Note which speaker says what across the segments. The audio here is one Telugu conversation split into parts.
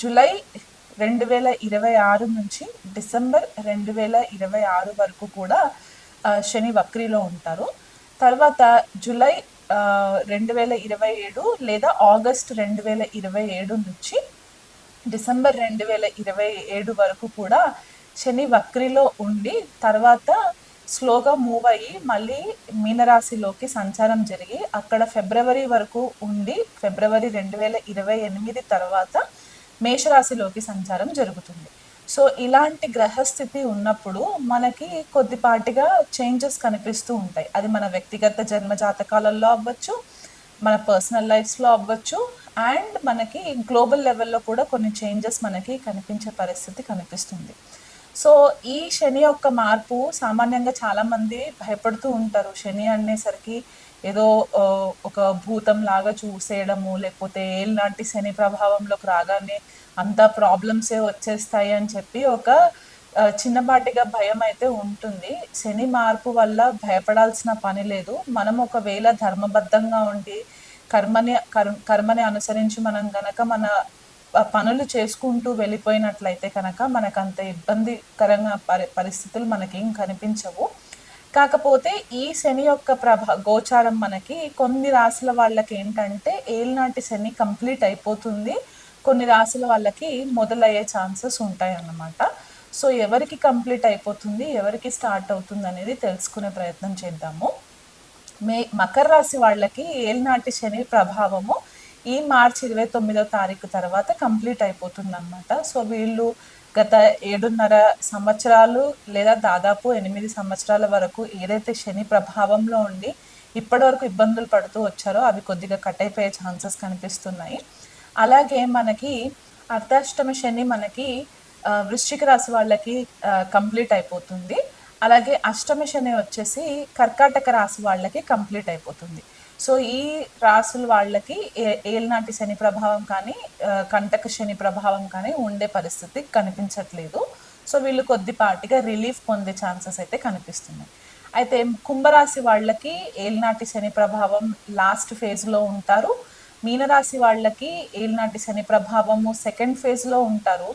Speaker 1: జూలై రెండు వేల ఇరవై ఆరు నుంచి డిసెంబర్ రెండు వేల ఇరవై ఆరు వరకు కూడా శని వక్రీలో ఉంటారు. తర్వాత జూలై రెండు వేల ఇరవై ఏడు లేదా ఆగస్ట్ రెండు వేల ఇరవై ఏడు నుంచి డిసెంబర్ రెండు వేల ఇరవై ఏడు వరకు కూడా శని వక్రిలో ఉండి తర్వాత స్లోగా మూవ్ అయ్యి మళ్ళీ మీనరాశిలోకి సంచారం జరిగి అక్కడ ఫిబ్రవరి వరకు ఉండి ఫిబ్రవరి రెండు వేల ఇరవై ఎనిమిది తర్వాత మేషరాశిలోకి సంచారం జరుగుతుంది. సో ఇలాంటి గ్రహస్థితి ఉన్నప్పుడు మనకి కొద్దిపాటిగా చేంజెస్ కనిపిస్తూ ఉంటాయి. అది మన వ్యక్తిగత జన్మ జాతకాలలో అవ్వచ్చు మన పర్సనల్ లైఫ్స్లో అవ్వచ్చు అండ్ మనకి గ్లోబల్ లెవెల్లో కూడా కొన్ని చేంజెస్ మనకి కనిపించే పరిస్థితి కనిపిస్తుంది. సో ఈ శని యొక్క మార్పు సామాన్యంగా చాలామంది భయపడుతూ ఉంటారు. శని అనేసరికి ఏదో ఒక భూతం లాగా చూసేయడము లేకపోతే ఏళ్ళనాటి శని ప్రభావంలోకి రాగానే అంతా ప్రాబ్లమ్సే వచ్చేస్తాయి అని చెప్పి ఒక చిన్నపాటిగా భయం అయితే ఉంటుంది. శని మార్పు వల్ల భయపడాల్సిన పని లేదు. మనం ఒకవేళ ధర్మబద్ధంగా ఉండి కర్మని కర్మని అనుసరించి మనం గనక మన పనులు చేసుకుంటూ వెళ్ళిపోయినట్లయితే కనుక మనకు అంత ఇబ్బందికరంగా పరి పరిస్థితులు మనకేం కనిపించవు. కాకపోతే ఈ శని యొక్క ప్రభ గోచారం మనకి కొన్ని రాశుల వాళ్ళకి ఏంటంటే ఏలినాటి శని కంప్లీట్ అయిపోతుంది. కొన్ని రాశుల వాళ్ళకి మొదలయ్యే ఛాన్సెస్ ఉంటాయి అన్నమాట సో ఎవరికి కంప్లీట్ అయిపోతుంది ఎవరికి స్టార్ట్ అవుతుంది అనేది తెలుసుకునే ప్రయత్నం చేద్దాము. మే మకర రాశి వాళ్ళకి ఏలినాటి శని ప్రభావము ఈ మార్చి ఇరవై తొమ్మిదో తారీఖు తర్వాత కంప్లీట్ అయిపోతుంది అనమాట సో వీళ్ళు గత ఏడున్నర సంవత్సరాలు లేదా దాదాపు ఎనిమిది సంవత్సరాల వరకు ఏదైతే శని ప్రభావంలో ఉండి ఇప్పటివరకు ఇబ్బందులు పడుతూ వచ్చారో అవి కొద్దిగా కట్ అయిపోయే ఛాన్సెస్ కనిపిస్తున్నాయి. అలాగే మనకి అర్ధాష్టమ శని మనకి వృశ్చిక రాశి వాళ్ళకి కంప్లీట్ అయిపోతుంది. అలాగే అష్టమ శని వచ్చేసి కర్కాటక రాశి వాళ్ళకి కంప్లీట్ అయిపోతుంది. సో ఈ రాసుల వాళ్ళకి ఏ- ఏలినాటి శని ప్రభావం కానీ కంటక శని ప్రభావం కానీ ఉండే పరిస్థితి కనిపించట్లేదు. సో వీళ్ళు కొద్దిపాటిగా రిలీఫ్ పొందే ఛాన్సెస్ అయితే కనిపిస్తున్నాయి. అయితే కుంభరాశి వాళ్ళకి ఏలినాటి శని ప్రభావం లాస్ట్ ఫేజ్లో ఉంటారు. మీనరాశి వాళ్ళకి ఏలినాటి శని ప్రభావము సెకండ్ ఫేజ్లో ఉంటారు.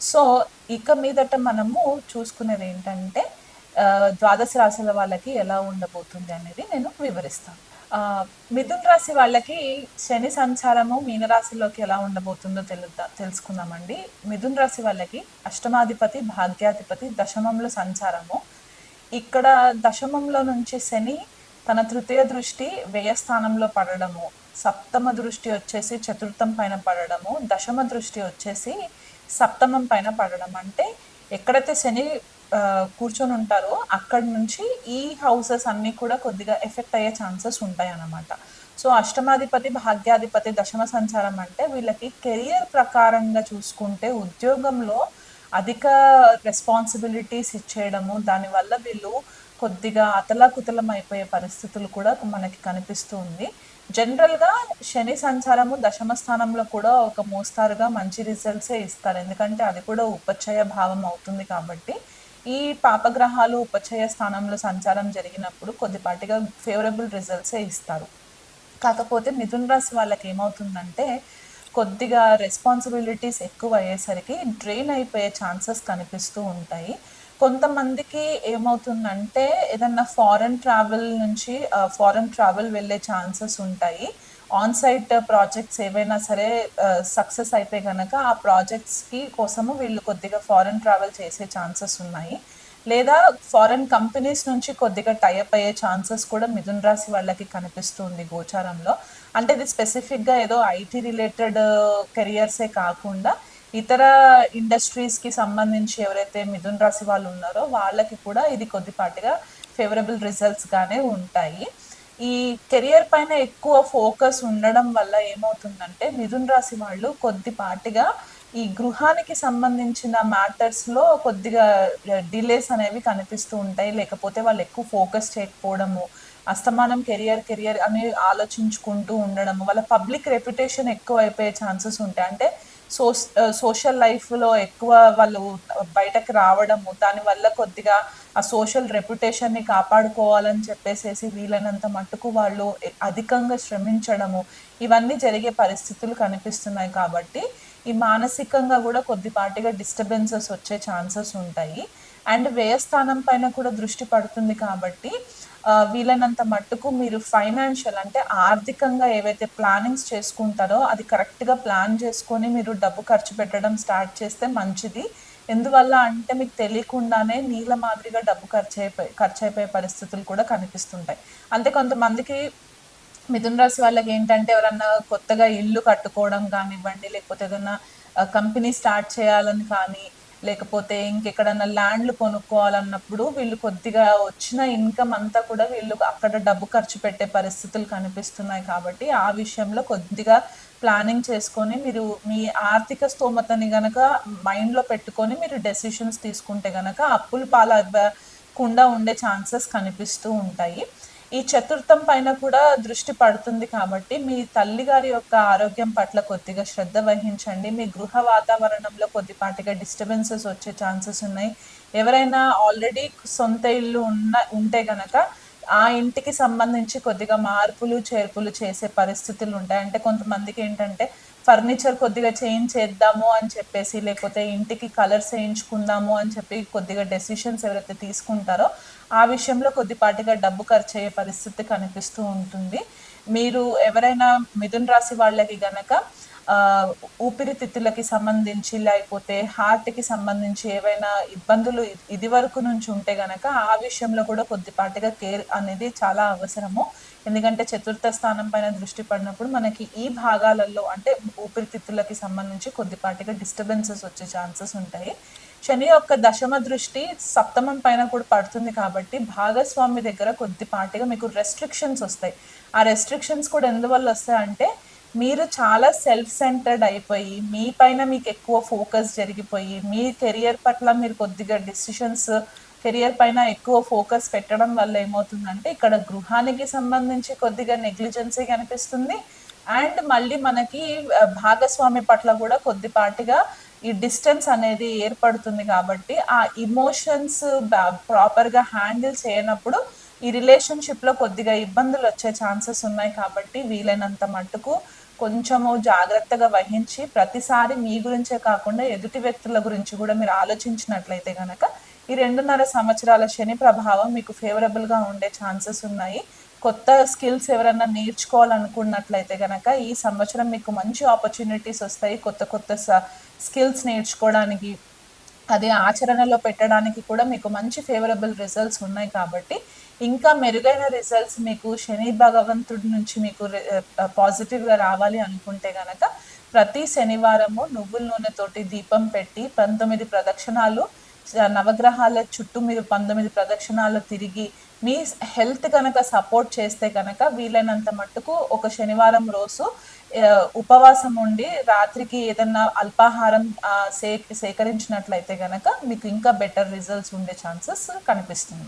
Speaker 1: సో ఇక మీదట మనము చూసుకునేది ఏంటంటే ద్వాదశ రాశుల వాళ్ళకి ఎలా ఉండబోతుంది అనేది నేను వివరిస్తాను. మిథున్ రాశి వాళ్ళకి శని సంచారము మీనరాశిలోకి ఎలా ఉండబోతుందో తెలుద్దా తెలుసుకుందామండి. మిథున్ రాశి వాళ్ళకి అష్టమాధిపతి భాగ్యాధిపతి దశమంలో సంచారము. ఇక్కడ దశమంలో నుంచి శని తన తృతీయ దృష్టి వ్యయస్థానంలో పడడము. సప్తమ దృష్టి వచ్చేసి చతుర్థం పైన పడడము. దశమ దృష్టి వచ్చేసి సప్తమం పైన పడడం. అంటే ఎక్కడైతే శని కూర్చొని ఉంటారో అక్కడి నుంచి ఈ హౌసెస్ అన్నీ కూడా కొద్దిగా ఎఫెక్ట్ అయ్యే ఛాన్సెస్ ఉంటాయి అన్నమాట. సో అష్టమాధిపతి భాగ్యాధిపతి దశమ సంచారం అంటే వీళ్ళకి కెరియర్ ప్రకారంగా చూసుకుంటే ఉద్యోగంలో అధిక రెస్పాన్సిబిలిటీస్ ఇచ్చేయడము దానివల్ల వీళ్ళు కొద్దిగా అతలాకుతలం అయిపోయే పరిస్థితులు కూడా మనకి కనిపిస్తూ ఉంది. జనరల్గా శని సంచారము దశమ స్థానంలో కూడా ఒక మోస్తారుగా మంచి రిజల్ట్సే ఇస్తారు. ఎందుకంటే అది కూడా ఉపచయ భావం అవుతుంది కాబట్టి ఈ పాపగ్రహాలు ఉపచయ స్థానంలో సంచారం జరిగినప్పుడు కొద్దిపాటిగా ఫేవరబుల్ రిజల్ట్సే ఇస్తారు. కాకపోతే మిథున్ రాశి వాళ్ళకి ఏమవుతుందంటే కొద్దిగా రెస్పాన్సిబిలిటీస్ ఎక్కువ అయ్యేసరికి డ్రెయిన్ అయిపోయే ఛాన్సెస్ కనిపిస్తూ ఉంటాయి. కొంతమందికి ఏమవుతుందంటే ఏదన్నా ఫారెన్ ట్రావెల్ నుంచి ఫారెన్ ట్రావెల్ వెళ్ళే ఛాన్సెస్ ఉంటాయి. ఆన్ సైట్ ప్రాజెక్ట్స్ ఏవైనా సరే సక్సెస్ అయితే కనుక ఆ ప్రాజెక్ట్స్కి కోసము వీళ్ళు కొద్దిగా ఫారెన్ ట్రావెల్ చేసే ఛాన్సెస్ ఉన్నాయి. లేదా ఫారెన్ కంపెనీస్ నుంచి కొద్దిగా టైప్ అయ్యే ఛాన్సెస్ కూడా మిథున్ రాశి వాళ్ళకి కనిపిస్తుంది గోచారంలో. అంటే ఇది స్పెసిఫిక్గా ఏదో ఐటీ రిలేటెడ్ కెరియర్సే కాకుండా ఇతర ఇండస్ట్రీస్కి సంబంధించి ఎవరైతే మిథున్ రాశి వాళ్ళు ఉన్నారో వాళ్ళకి కూడా ఇది కొద్దిపాటిగా ఫేవరబుల్ రిజల్ట్స్గానే ఉంటాయి. ఈ కెరియర్ పైన ఎక్కువ ఫోకస్ ఉండడం వల్ల ఏమవుతుందంటే మిథున్ రాశి వాళ్ళు కొద్దిపాటిగా ఈ గృహానికి సంబంధించిన మ్యాటర్స్లో కొద్దిగా డిలేస్ అనేవి కనిపిస్తూ ఉంటాయి. లేకపోతే వాళ్ళు ఎక్కువ ఫోకస్ చేయకపోవడము అస్తమానం కెరియర్ కెరియర్ అని ఆలోచించుకుంటూ ఉండడము వాళ్ళ పబ్లిక్ రెప్యుటేషన్ ఎక్కువ అయిపోయే ఛాన్సెస్ ఉంటాయి. అంటే సో సోషల్ లైఫ్లో ఎక్కువ వాళ్ళు బయటకు రావడము దానివల్ల కొద్దిగా ఆ సోషల్ రెప్యుటేషన్ని కాపాడుకోవాలని చెప్పేసేసి వీలైనంత మట్టుకు వాళ్ళు అధికంగా శ్రమించడము ఇవన్నీ జరిగే పరిస్థితులు కనిపిస్తున్నాయి కాబట్టి ఈ మానసికంగా కూడా కొద్దిపాటిగా డిస్టర్బెన్సెస్ వచ్చే ఛాన్సెస్ ఉంటాయి. అండ్ వ్యయస్థానం పైన కూడా దృష్టి పడుతుంది కాబట్టి వీలైనంత మట్టుకు మీరు ఫైనాన్షియల్ అంటే ఆర్థికంగా ఏవైతే ప్లానింగ్స్ చేసుకుంటారో అది కరెక్ట్గా ప్లాన్ చేసుకొని మీరు డబ్బు ఖర్చు పెట్టడం స్టార్ట్ చేస్తే మంచిది. ఎందువల్ల అంటే మీకు తెలియకుండానే నీళ్ళ మాదిరిగా డబ్బు ఖర్చు అయిపోయి ఖర్చు అయిపోయే పరిస్థితులు కూడా కనిపిస్తుంటాయి. అంతే కొంతమందికి మిథున రాశి వాళ్ళకి ఏంటంటే ఎవరన్నా కొత్తగా ఇల్లు కట్టుకోవడం కానివ్వండి లేకపోతే ఏదైనా కంపెనీ స్టార్ట్ చేయాలని కానీ లేకపోతే ఇంకెక్కడన్నా ల్యాండ్లు కొనుక్కోవాలన్నప్పుడు వీళ్ళు కొద్దిగా వచ్చిన ఇన్కమ్ అంతా కూడా వీళ్ళు అక్కడ డబ్బు ఖర్చు పెట్టే పరిస్థితులు కనిపిస్తున్నాయి కాబట్టి ఆ విషయంలో కొద్దిగా ప్లానింగ్ చేసుకొని మీరు మీ ఆర్థిక స్తోమతని గనక మైండ్లో పెట్టుకొని మీరు డెసిషన్స్ తీసుకుంటే గనక అప్పులు పాలవ్వకుండా ఉండే ఛాన్సెస్ కనిపిస్తూ ఉంటాయి. ఈ చతుర్థం పైన కూడా దృష్టి పడుతుంది కాబట్టి మీ తల్లిగారి యొక్క ఆరోగ్యం పట్ల కొద్దిగా శ్రద్ధ వహించండి. మీ గృహ వాతావరణంలో కొద్దిపాటిగా డిస్టర్బెన్సెస్ వచ్చే ఛాన్సెస్ ఉన్నాయి. ఎవరైనా ఆల్రెడీ సొంత ఇల్లు ఉన్న ఉంటే గనక ఆ ఇంటికి సంబంధించి కొద్దిగా మార్పులు చేర్పులు చేసే పరిస్థితులు ఉంటాయి. అంటే కొంతమందికి ఏంటంటే ఫర్నిచర్ కొద్దిగా చేంజ్ చేద్దాము అని చెప్పేసి లేకపోతే ఇంటికి కలర్స్ వేయించుకుందాము అని చెప్పి కొద్దిగా డెసిషన్స్ ఎవరైతే తీసుకుంటారో ఆ విషయంలో కొద్దిపాటిగా డబ్బు ఖర్చు అయ్యే పరిస్థితి కనిపిస్తూ ఉంటుంది. మీరు ఎవరైనా మిథున్ రాశి వాళ్ళకి గనక ఊపిరితిత్తులకి సంబంధించి లేకపోతే హార్ట్కి సంబంధించి ఏవైనా ఇబ్బందులు ఇది వరకు నుంచి ఉంటే గనక ఆ విషయంలో కూడా కొద్దిపాటిగా కేర్ అనేది చాలా అవసరము. ఎందుకంటే చతుర్థ స్థానం పైన దృష్టి పడినప్పుడు మనకి ఈ భాగాలలో అంటే ఊపిరితిత్తులకి సంబంధించి కొద్దిపాటిగా డిస్టర్బెన్సెస్ వచ్చే ఛాన్సెస్ ఉంటాయి. శని యొక్క దశమ దృష్టి సప్తమం పైన కూడా పడుతుంది కాబట్టి భాగస్వామి దగ్గర కొద్దిపాటిగా మీకు రెస్ట్రిక్షన్స్ వస్తాయి. ఆ రెస్ట్రిక్షన్స్ కూడా ఎందువల్ల వస్తాయంటే మీరు చాలా సెల్ఫ్ సెంటర్డ్ అయిపోయి మీ పైన మీకు ఎక్కువ ఫోకస్ జరిగిపోయి మీ కెరియర్ పట్ల మీరు కొద్దిగా డిసిషన్స్ కెరియర్ పైన ఎక్కువ ఫోకస్ పెట్టడం వల్ల ఏమవుతుందంటే ఇక్కడ గృహానికి సంబంధించి కొద్దిగా నెగ్లిజెన్సీ కనిపిస్తుంది అండ్ మళ్ళీ మనకి భాగస్వామి పట్ల కూడా కొద్దిపాటిగా ఈ డిస్టెన్స్ అనేది ఏర్పడుతుంది కాబట్టి ఆ ఇమోషన్స్ ప్రాపర్గా హ్యాండిల్ చేయనప్పుడు ఈ రిలేషన్షిప్లో కొద్దిగా ఇబ్బందులు వచ్చే ఛాన్సెస్ ఉన్నాయి కాబట్టి వీలైనంత మట్టుకు కొంచెము జాగ్రత్తగా వహించి ప్రతిసారి మీ గురించే కాకుండా ఎదుటి వ్యక్తుల గురించి కూడా మీరు ఆలోచించినట్లయితే కనుక ఈ రెండున్నర సంవత్సరాల శని ప్రభావం మీకు ఫేవరబుల్గా ఉండే ఛాన్సెస్ ఉన్నాయి. కొత్త స్కిల్స్ ఎవరైనా నేర్చుకోవాలనుకున్నట్లయితే కనుక ఈ సంవత్సరం మీకు మంచి ఆపర్చునిటీస్ వస్తాయి. కొత్త కొత్త స్కిల్స్ నేర్చుకోవడానికి అది ఆచరణలో పెట్టడానికి కూడా మీకు మంచి ఫేవరబుల్ రిజల్ట్స్ ఉన్నాయి కాబట్టి ఇంకా మెరుగైన రిజల్ట్స్ మీకు శని భగవంతుడి నుంచి మీకు పాజిటివ్గా eh, eh, రావాలి అనుకుంటే కనుక ప్రతి శనివారము నువ్వుల నూనెతోటి దీపం పెట్టి పంతొమ్మిది ప్రదక్షిణాలు నవగ్రహాల చుట్టూ మీరు పంతొమ్మిది ప్రదక్షిణాలు తిరిగి మీ హెల్త్ కనుక సపోర్ట్ చేస్తే కనుక వీలైనంత మట్టుకు ఒక శనివారం రోజు ఉపవాసం ఉండి రాత్రికి ఏదన్నా అల్పాహారం సే సేకరించినట్లయితే కనుక మీకు ఇంకా బెటర్ రిజల్ట్స్ ఉండే ఛాన్సెస్ కనిపిస్తున్నాయి.